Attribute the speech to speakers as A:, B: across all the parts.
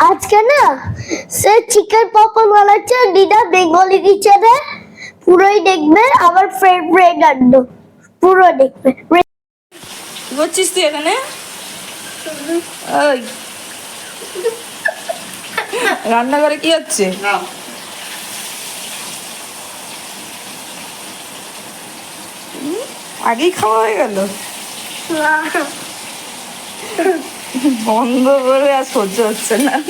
A: আজকে না সে chicken popcorn বানাচ্ছে দিদা বেঙ্গলি কিচেনে পুরোই দেখবে আবার ফ্রেন্ড ফ্রেন্ড আনলো। পুরো দেখবে।
B: কি করছিস তুই এখানে? ওই। রান্নাঘরে কি হচ্ছে? আগেই খাওয়া হয়ে গেল। বন্ধ করে আর সহ্য হচ্ছে না।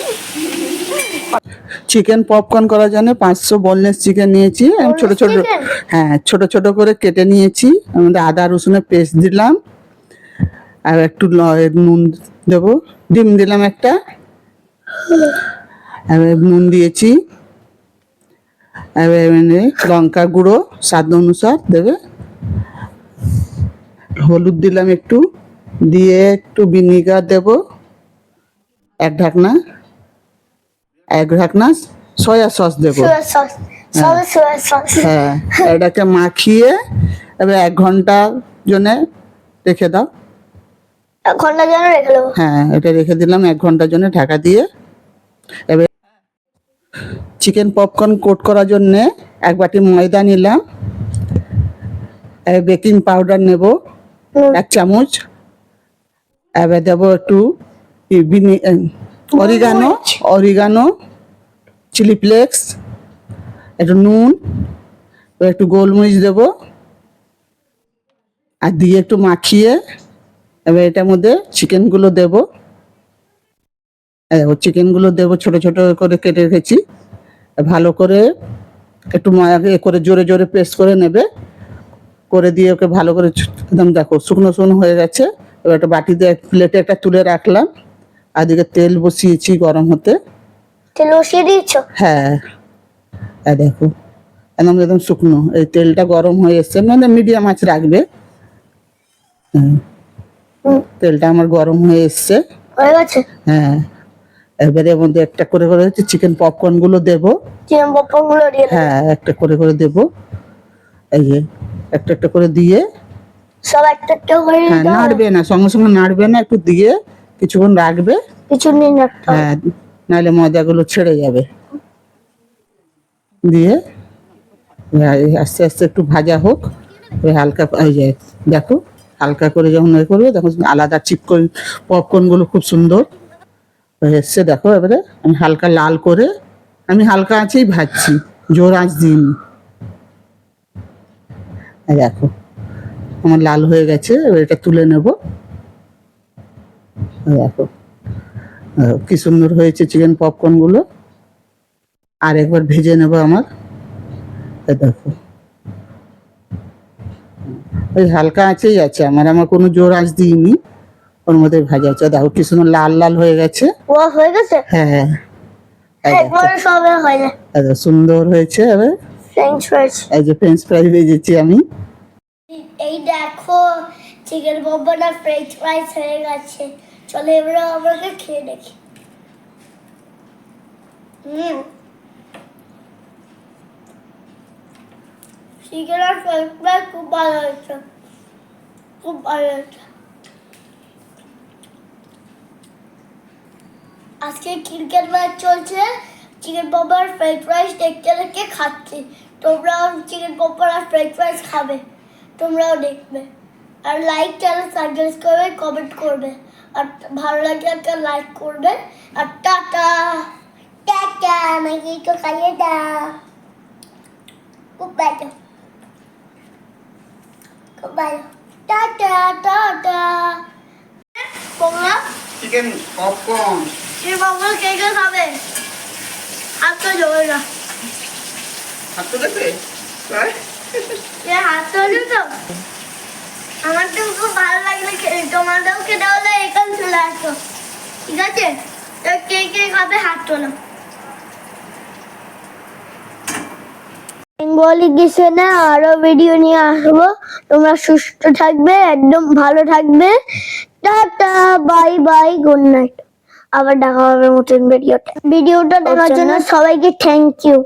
C: চিকেন পপকর্ন করার জন্য পাঁচশো বললেস চিকেন নিয়েছি। আমি ছোট ছোট হ্যাঁ ছোট ছোট করে কেটে নিয়েছি। আমাদের আদা রসুনের পেস্ট দিলাম। আর একটু ল- নুন দেবো। ডিম দিলাম একটা। আর নুন দিয়েছি। মানে লঙ্কা গুঁড়ো স্বাদ অনুসার দেবে। হলুদ দিলাম একটু। দিয়ে একটু ভিনিগার দেবো। এক ঢাকনা। এক ঢাকনা সয়া সস দেবো।
A: সস।
C: হ্যাঁ। এটাকে মাখিয়ে এবার এক ঘণ্টার জন্য রেখে দাও।
A: রেখে দেবো।
C: হ্যাঁ এটা রেখে দিলাম এক ঘণ্টার জন্য ঢাকা দিয়ে। এবার চিকেন পপকর্ন কোট করার জন্যে এক বাটি ময়দা নিলাম। বেকিং পাউডার নেব। এক চামচ এবার দেবো একটু অরিগানো অরিগানো চিলি ফ্লেক্স একটু নুন এবার একটু গোলমরিচ দেবো। আর দিয়ে একটু মাখিয়ে এবার এটার মধ্যে চিকেনগুলো দেবো। ও চিকেনগুলো দেবো ছোট ছোট করে কেটে রেখেছি। ভালো করে একটু এ করে জোরে জোরে পেস্ট করে নেবে। করে দিয়ে ওকে ভালো করে একদম দেখো শুকনো শুকনো হয়ে গেছে। এবার একটা বাটিতে প্লেটে একটা তুলে রাখলাম। আর দিকে তেল বসিয়েছি গরম হতে।
A: তেল বসিয়ে দিয়েছ?
C: হ্যাঁ। হ্যাঁ দেখো একদম একদম শুকনো। এই তেলটা গরম হয়ে এসছে। মানে মিডিয়াম আঁচ রাখবে। হুম।
A: হুম।
C: তেলটা আমার গরম হয়ে এসছে।
A: হয়ে গেছে?
C: হ্যাঁ। এবারে এর মধ্যে একটা করে করে হচ্ছে চিকেন পপকর্নগুলো দেবো।
A: চিকেন পপকর্নগুলো দিয়ে
C: হ্যাঁ একটা করে করে দেবো। এই যে একটা একটা করে দিয়ে
A: সব একটা একটা করে
C: হ্যাঁ নাড়বে না সঙ্গে সঙ্গে নাড়বে না একটু দিয়ে কিছুক্ষণ রাখবে।
A: কিছু রাখতে হবে।
C: হ্যাঁ নাহলে ময়দাগুলো ছেড়ে যাবে। দিয়ে এবার এই আস্তে আস্তে একটু ভাজা হোক ওই হালকা এই যে দেখো হালকা করে যখন এ করবে তখন আলাদা চিপকন পপকর্নগুলো খুব সুন্দর হয়ে এসছে। দেখো এবারে আমি হালকা লাল করে আমি হালকা আঁচেই ভাজছি জোর আঁচ দিইনি। এই দেখো। আমার লাল হয়ে গেছে এবার এটা তুলে নেব। দেখো। কি সুন্দর হয়েছে চিকেন পপকর্নগুলো। আর একবার ভেজে নেব আমার। দেখো। ওই হালকা আঁচেই আছে আমার আমার কোনো জোর আঁচ দিইনি। ওর মধ্যে ভাজা আছে। দেখো কি সুন্দর লাল লাল হয়ে গেছে।
A: ও হয়ে গেছে?
C: হ্যাঁ হ্যাঁ। সুন্দর হয়েছে এবার।
A: ফ্রেঞ্চ ফ্রাইস
C: এই যে ফ্রেঞ্চ ভেজেছি আমি।
A: এই দেখো চিকেন পপকর্ন না ফ্রেঞ্চ ফ্রাইস হয়ে গেছে। চলো এবারে আমাকে খেয়ে দেখি। হুম। চিকেন আর ফ্রেঞ্চ ফ্রাইস খুব ভালো হয়েছে। খুব ভালো হয়েছে। আজকে ক্রিকেট ম্যাচ চলছে। চিকেন পপার আর ফ্রেঞ্চ ফ্রাইস দেখতে দেখতে খাচ্ছি। তোমরাও চিকেন পপার আর ফ্রেঞ্চ ফ্রাইস খাবে। তোমরাও দেখবে। আর লাইক চ্যানেল সাবস্ক্রাইব করবে কমেন্ট করবে। আর ভালো লাগলে একটা লাইক করবে। আর টাটা। টাটা আমাকে একটু খাইয়ে দাও। খুব ভালো। খুব ভালো। Tata tata. তোমরা
C: চিকেন পপকর্ন
A: চিকেন পপকর্ন কে কে খাবে। হাত তো জমে না।
C: হাত তুলেছে
A: এ হাত তোলে তো আমার তো খুব ভালো লাগলে তোমাদেরও খেতে হলে এখানে চলে আসো। ঠিক আছে? তো কে কে খাবে হাত তোলো। বেঙ্গলি কিচেনে আরও ভিডিও নিয়ে আসব। তোমরা সুস্থ থাকবে একদম ভালো থাকবে। Tata bye bye good night আবার দেখা হবে নতুন ভিডিওতে ভিডিওটা দেখার জন্য সবাইকে থ্যাংক ইউ